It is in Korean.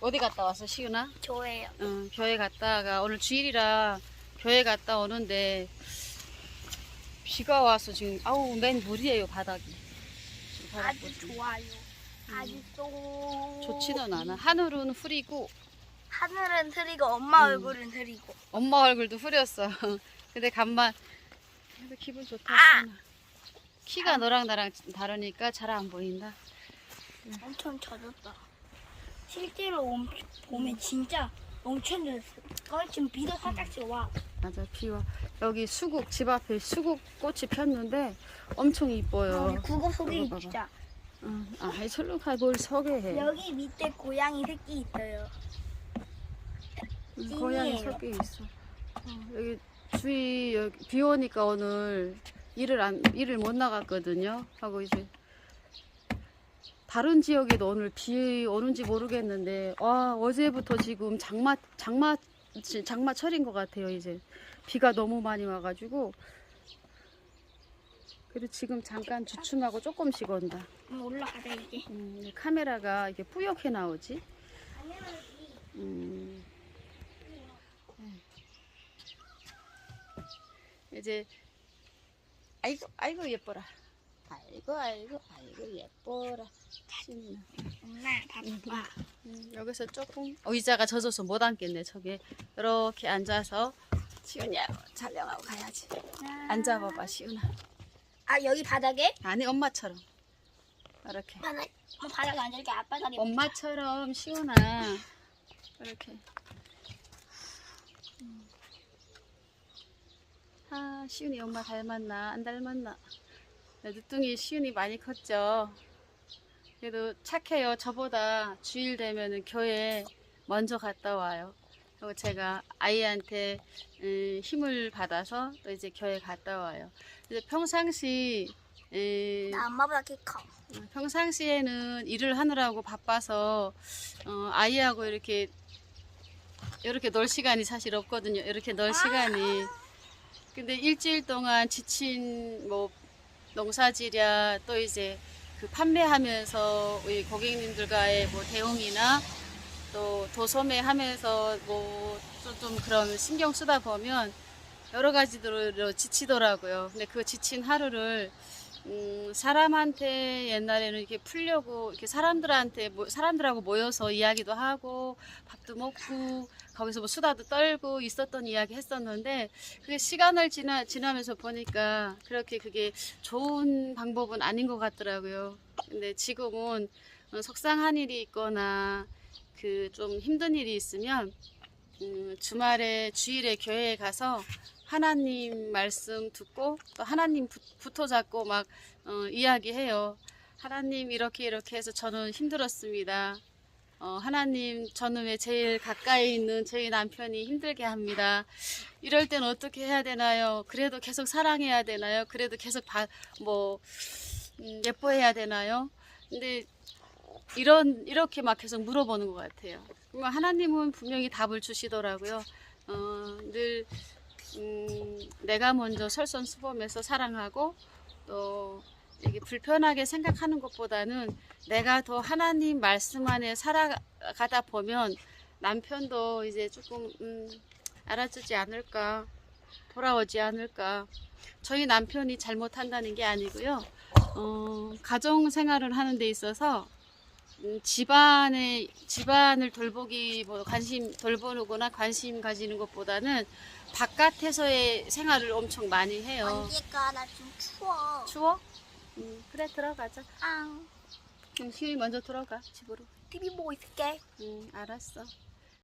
어디 갔다 왔어, 시윤아? 좋아해요. 응, 교회 갔다가 오늘 주일이라 교회 갔다 오는데 비가 와서 지금 아우 맨 물이에요 바닥이. 지금 바닥 아주 보시면. 좋아요. 아주 또 좋지는 않아. 하늘은 흐리고 하늘은 흐리고 엄마 음. 얼굴은 흐리고. 엄마 얼굴도 흐렸어. 근데 간만 그래도 기분 좋다. 아! 시윤아. 키가 너랑 나랑 다르니까 잘 안 보인다. 엄청 젖었다. 실제로 엄, 보면 진짜 엄청 젖었어. 어, 지금 비도 살짝씩 와. 맞아 비와 여기 수국 집 앞에 수국 꽃이 폈는데 엄청 이뻐요. 여기 국어 봐봐. 진짜. 응. 아, 아이 절로 가뭘 소개해. 여기 밑에 고양이 새끼 있어요. 응, 찐이에요. 고양이 섞여 있어. 어, 여기 주위 여기 비 오니까 오늘 일을 안 일을 못 나갔거든요. 하고 이제 다른 지역에도 오늘 비 오는지 모르겠는데 와 어제부터 지금 장마 장마 지- 장마철인 것 같아요. 이제 비가 너무 많이 와가지고 그래도 지금 잠깐 주춤하고 조금씩 온다. 음, 올라가자 이제. 음, 카메라가 이게 뿌옇게 나오지. 음. 네. 이제 아이고 아이고 예뻐라. 아이고 아이고 아이고 예뻐라. 신나. 엄마 봐봐. 음, 여기서 조금 의자가 젖어서 못 앉겠네. 저기 이렇게 앉아서 시윤이야 촬영하고 가야지. 앉아봐봐 시윤아. 아 여기 바닥에? 아니 엄마처럼 이렇게. 바닥. 뭐 바닥에 앉을게 아빠 다리. 엄마처럼 시원아 이렇게 음. 아 시윤이 엄마 닮았나 안 닮았나 네, 늦둥이 시윤이 많이 컸죠 그래도 착해요 저보다 주일 되면은 교회 먼저 갔다 와요 그리고 제가 아이한테 음, 힘을 받아서 또 이제 교회 갔다 와요 이제 평상시 음, 나 엄마보다 키 커. 어, 평상시에는 일을 하느라고 바빠서 어, 아이하고 이렇게 이렇게 놀 시간이 사실 없거든요. 이렇게 놀 시간이. 근데 일주일 동안 지친 뭐 농사지랴 또 이제 그 판매하면서 우리 고객님들과의 뭐 대응이나 또 도소매 하면서 뭐좀 그런 신경 쓰다 보면 여러 가지로 지치더라고요. 근데 그 지친 하루를 음, 사람한테 옛날에는 이렇게 풀려고 이렇게 사람들한테 모- 사람들하고 모여서 이야기도 하고 밥도 먹고 거기서 뭐 수다도 떨고 있었던 이야기 했었는데 그게 시간을 지나 지나면서 보니까 그렇게 그게 좋은 방법은 아닌 것 같더라고요. 근데 지금은 어, 속상한 일이 있거나 그 좀 힘든 일이 있으면 음, 주말에 주일에 교회에 가서 하나님 말씀 듣고 또 하나님 붙- 붙어 잡고 막 어, 이야기해요. 하나님 이렇게 이렇게 해서 저는 힘들었습니다. 어, 하나님 저는 왜 제일 가까이 있는 저희 남편이 힘들게 합니다. 이럴 땐 어떻게 해야 되나요? 그래도 계속 사랑해야 되나요? 그래도 계속 바, 뭐 음, 예뻐해야 되나요? 근데 이런 이렇게 막 계속 물어보는 것 같아요. 하나님은 분명히 답을 주시더라고요. 어, 늘 음, 내가 먼저 설선수범해서 사랑하고 또 이게 불편하게 생각하는 것보다는 내가 더 하나님 말씀 안에 살아가다 보면 남편도 이제 조금 음, 알아주지 않을까 돌아오지 않을까 저희 남편이 잘못한다는 게 아니고요 어, 가정 생활을 하는 데 있어서 음, 집안에 집안을 돌보기 뭐 관심 돌보거나 관심 가지는 것보다는 바깥에서의 생활을 엄청 많이 해요. 언니가 나 지금 추워. 추워? 음, 그래 들어가자. 앙. 그럼 시윤이 먼저 들어가 집으로. TV 보고 있을게. 음, 알았어.